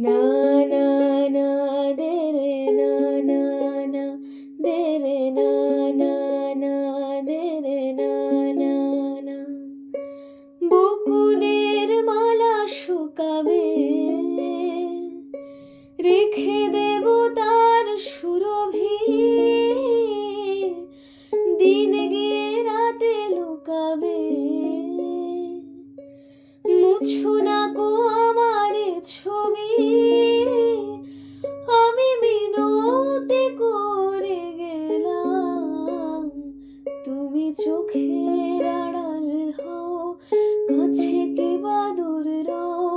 না না না দে না না না দে না না না দে না না না বকুলের মালা শুকাবে। রেখে দেব তার সুরভি। দিন গিয়ে রাতে লুকাবে। মুছো তুমি চোখের আড়াল হও, কাছে কি বাদুর রও,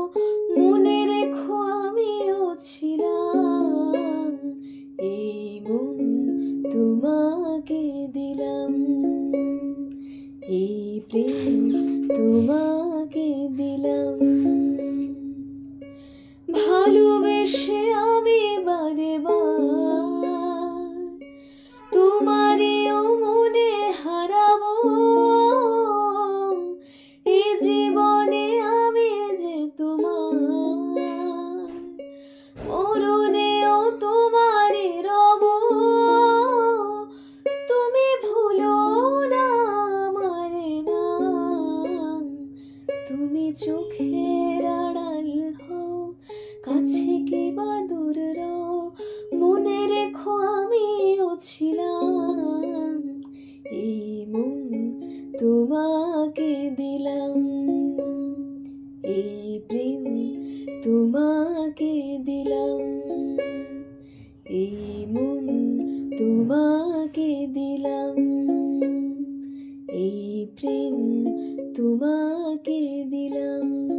মনে রেখো আমিও ছিলাম। এই মন তোমাকে দিলাম, এই প্রেম তোমাকে দিলাম। ভালোবেসে তুমি চোখের আড়াল হও, কাছে কি বা দূর মনে রেখো আমিও ছিলাম এই মন তোমাকে দিলাম, এই প্রেম তোমাকে দিলাম, এই মন তোমাকে দিলাম। এই প্রেম তোমাকে দিলাম।